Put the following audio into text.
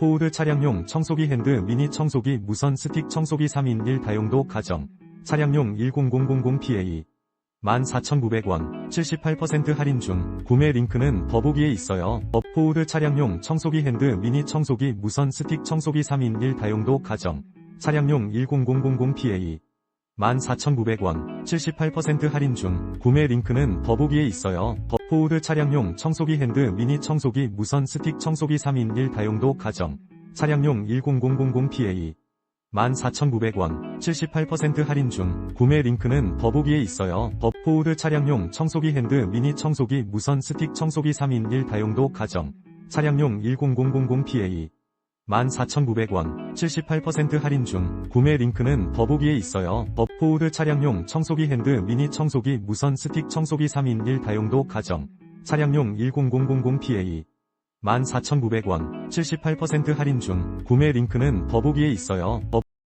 업포우드 차량용 청소기 핸드 미니 청소기 무선 스틱 청소기 3인 1 다용도 가정. 차량용 10000PA. 14,900원, 78% 할인 중, 구매 링크는 더보기에 있어요. 업포우드 차량용 청소기 핸드 미니 청소기 무선 스틱 청소기 3인 1 다용도 가정. 차량용 10000PA. 14,900원, 78% 할인 중, 구매 링크는 더보기에 있어요. 업포우드 차량용 청소기 핸드 미니 청소기 무선 스틱 청소기 3인 1 다용도 가정. 차량용 10000PA. 14,900원, 78% 할인 중, 구매 링크는 더보기에 있어요. 업포우드 차량용 청소기 핸드 미니 청소기 무선 스틱 청소기 3인 1 다용도 가정. 차량용 10000PA. 14,900원, 78% 할인 중, 구매 링크는 더보기에 있어요. 업포우드 차량용 청소기 핸드 미니 청소기 무선 스틱 청소기 3인 1 다용도 가정. 차량용 10000PA. 14,900원, 78% 할인 중, 구매 링크는 더보기에 있어요. 업